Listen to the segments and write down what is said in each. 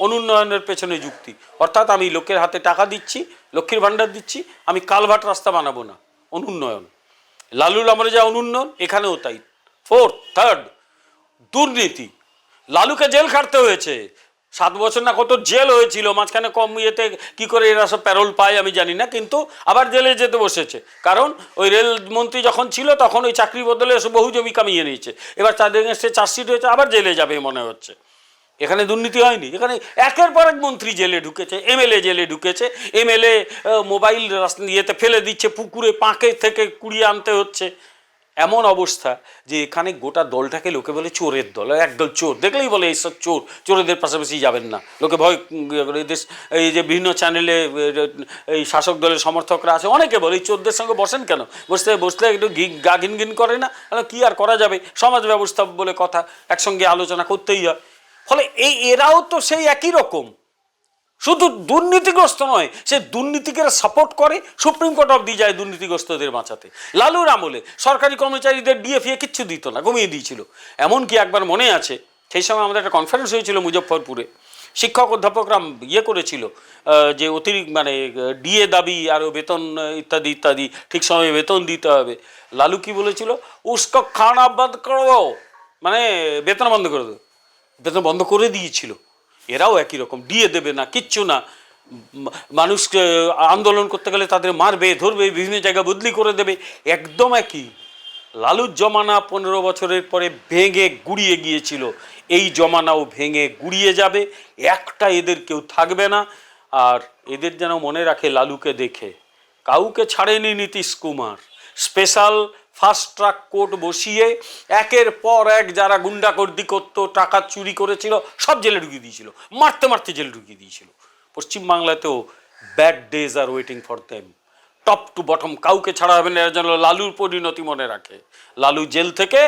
অনুন্নয়নের পেছনে যুক্তি। অর্থাৎ আমি লোকের হাতে টাকা দিচ্ছি, লক্ষ্মীর ভাণ্ডার দিচ্ছি, আমি কালভাট রাস্তা বানাবো না। অনুন্নয়ন। লালুর আমলে যা অনুন্নয়ন, এখানেও তাই। ফোর্থ থার্ড দুর্নীতি। লালুকে জেল খাটতে হয়েছে। সাত বছর না কত জেল হয়েছিল, মাঝখানে কম ইয়েতে কী করে এরা সব প্যারোল পায় আমি জানি না, কিন্তু আবার জেলে যেতে বসেছে। কারণ ওই রেলমন্ত্রী যখন ছিল, তখন ওই চাকরি বদলে বহু জমি কামিয়ে নিয়েছে। এবার তাদের এসে চার্জশিট হয়েছে, আবার জেলে যাবে মনে হচ্ছে। এখানে দুর্নীতি হয়নি। এখানে একের পর এক মন্ত্রী জেলে ঢুকেছে, এমএলএ জেলে ঢুকেছে, এমএলএ মোবাইল ইয়েতে ফেলে দিচ্ছে, পুকুরে পাঁকে থেকে কুড়িয়ে আনতে হচ্ছে। এমন অবস্থা যে এখানে গোটা দলটাকে লোকে বলে চোরের দল একদল চোর। দেখলেই বলে এইসব চোর, চোরেদের পাশাপাশি যাবেন না। লোকে ভয় দেশ এই যে বিভিন্ন চ্যানেলে এই শাসক দলের সমর্থকরা আছে, অনেকে বলে এই চোরদের সঙ্গে বসেন কেন? বসতে বসলে একটু ঘি- গা ঘিন করে না? কি আর করা যাবে? সমাজ ব্যবস্থা বলে কথা, একসঙ্গে আলোচনা করতেই হয়। ফলে এই এরাও তো সেই একই রকম। শুধু দুর্নীতিগ্রস্ত নয়, সে দুর্নীতিকে সাপোর্ট করে সুপ্রিম কোর্ট অব্দি যায় দুর্নীতিগ্রস্তদের বাঁচাতে। লালুর আমলে সরকারি কর্মচারীদের ডিএফিএ কিচ্ছু দিত না কমিয়ে দিয়েছিল। এমনকি একবার মনে আছে, সেই সময় আমাদের একটা কনফারেন্স হয়েছিল মুজফ্ফরপুরে। শিক্ষক অধ্যাপকরা ইয়ে করেছিল যে অতিরিক্ত মানে ডিএ দাবি আরও বেতন ইত্যাদি ইত্যাদি, ঠিক সময়ে বেতন দিতে হবে। লালু কি বলেছিল? উস্কো খানা বন্ধ করো। মানে বেতন বন্ধ করে দেবো বেতন বন্ধ করে দিয়েছিল। এরাও একই রকম, দিয়ে দেবে না, কিচ্ছু না। মানুষকে আন্দোলন করতে গেলে তাদের মারবে, ধরবে, বিভিন্ন জায়গায় বদলি করে দেবে। একদম একই। লালুর জমানা পনেরো বছরের পরে ভেঙে গুড়িয়ে গিয়েছিল। এই জমানাও ভেঙে গুড়িয়ে যাবে। একটা এদের কেউ থাকবে না। আর এদের যেন মনে রাখে লালুকে দেখে। কাউকে ছাড়েনি Nitish Kumar. Special fast track court বসিয়ে, একের পর এক যারা গুন্ডাগর্দি করতো, টাকা চুরি করেছিল, সব জেলে ঢুকিয়ে দিয়েছিল। মারতে মারতে জেলে ঢুকিয়ে দিয়েছিল। পশ্চিমবাংলাতেও bad days are waiting for them top to bottom কাউকে ছাড়া হবে না যেন লালুর পরিণতি মনে রাখে। লালু জেল থেকে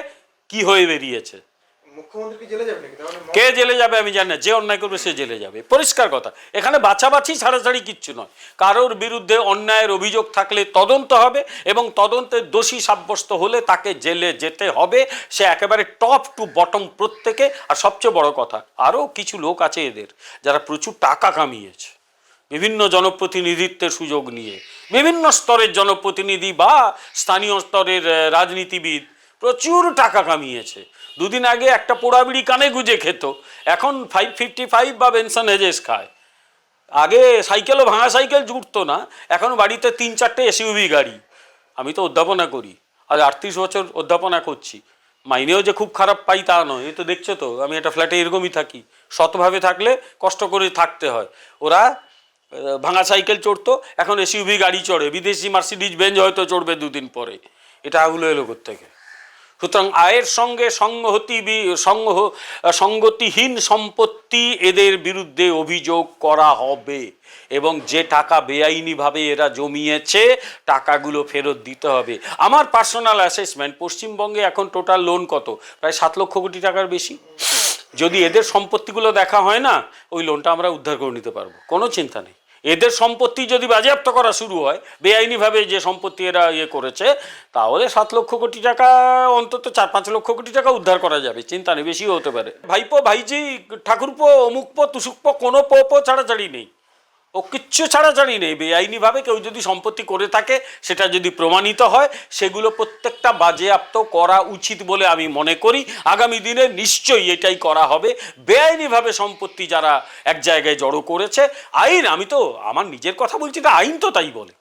কি হয়ে বেরিয়েছে? কি জেলে যাবে আমি জানি না, যে অন্যায় করবে সে জেলে যাবে। পরিষ্কার কথা, এখানে বাছাবাছি ছাড়াছাড়ি কিচ্ছু নয়। কারোর বিরুদ্ধে অন্যায়ের অভিযোগ থাকলে তদন্ত হবে এবং তদন্তের দোষী সাব্যস্ত হলে তাকে জেলে যেতে হবে। সে একেবারে টপ টু বটম প্রত্যেকে। আর সবচেয়ে বড় কথা, আরও কিছু লোক আছে এদের যারা প্রচুর টাকা কামিয়েছে। বিভিন্ন জনপ্রতিনিধিত্বের সুযোগ নিয়ে। বিভিন্ন স্তরের জনপ্রতিনিধি বা স্থানীয় স্তরের রাজনীতিবিদ। প্রচুর টাকা কামিয়েছে। দুদিন আগে একটা পোড়াবিড়ি কানে গুজে খেত। এখন ফাইভ ফিফটি ফাইভ বা বেনসন হেজেস খায়। আগে সাইকেলও ভাঙা সাইকেল জুটতো না, এখন বাড়িতে তিন চারটে এসইউভি গাড়ি। আমি তো অধ্যাপনা করি আর আটত্রিশ বছর অধ্যাপনা করছি। মাইনেও যে খুব খারাপ পাই তা নয়, এ তো দেখছ তো, আমি একটা ফ্ল্যাটে এরকমই থাকি। সৎভাবে থাকলে কষ্ট করে থাকতে হয়। ওরা ভাঙা সাইকেল চড়তো, এখন এসইউভি গাড়ি চড়ে। বিদেশি মার্সিডিজ বেঞ্জ হয়তো চড়বে দুদিন পরে। এটা আগুলো এলো থেকে সুতরাং আয়ের সঙ্গে সংহতি সংহ সঙ্গতিহীন সম্পত্তি এদের বিরুদ্ধে অভিযোগ করা হবে। এবং যে টাকা বেআইনিভাবে এরা জমিয়েছে, টাকাগুলো ফেরত দিতে হবে। আমার পার্সোনাল অ্যাসেসমেন্ট পশ্চিমবঙ্গে এখন টোটাল লোন কত? প্রায় সাত লক্ষ কোটি টাকার বেশি। যদি এদের সম্পত্তিগুলো দেখা হয় না, ওই লোনটা আমরা উদ্ধার করে নিতে পারব। কোনো চিন্তা নেই। এদের সম্পত্তি যদি বাজেয়াপ্ত করা শুরু হয়, বেআইনিভাবে যে সম্পত্তি এরা ইয়ে করেছে, তাহলে সাত লক্ষ কোটি টাকা, অন্তত চার পাঁচ লক্ষ কোটি টাকা উদ্ধার করা যাবে। চিন্তা নেই, বেশিও হতে পারে। ভাইপো, ভাইজি, ঠাকুরপো, অমুকপো তুসুকপো কোনো পো ছাড়াছাড়ি নেই। ও কিচ্ছু ছাড়াছাড়ি নেই বেআইনিভাবে কেউ যদি সম্পত্তি করে থাকে, সেটা যদি প্রমাণিত হয়, সেগুলো প্রত্যেকটা বাজেয়াপ্ত করা উচিত বলে আমি মনে করি। আগামী দিনে নিশ্চয়ই এটাই করা হবে। বেআইনিভাবে সম্পত্তি যারা এক জায়গায় জড়ো করেছে, আইন, আমি তো, আমার নিজের কথা বলছি না আইন তো তাই বলে।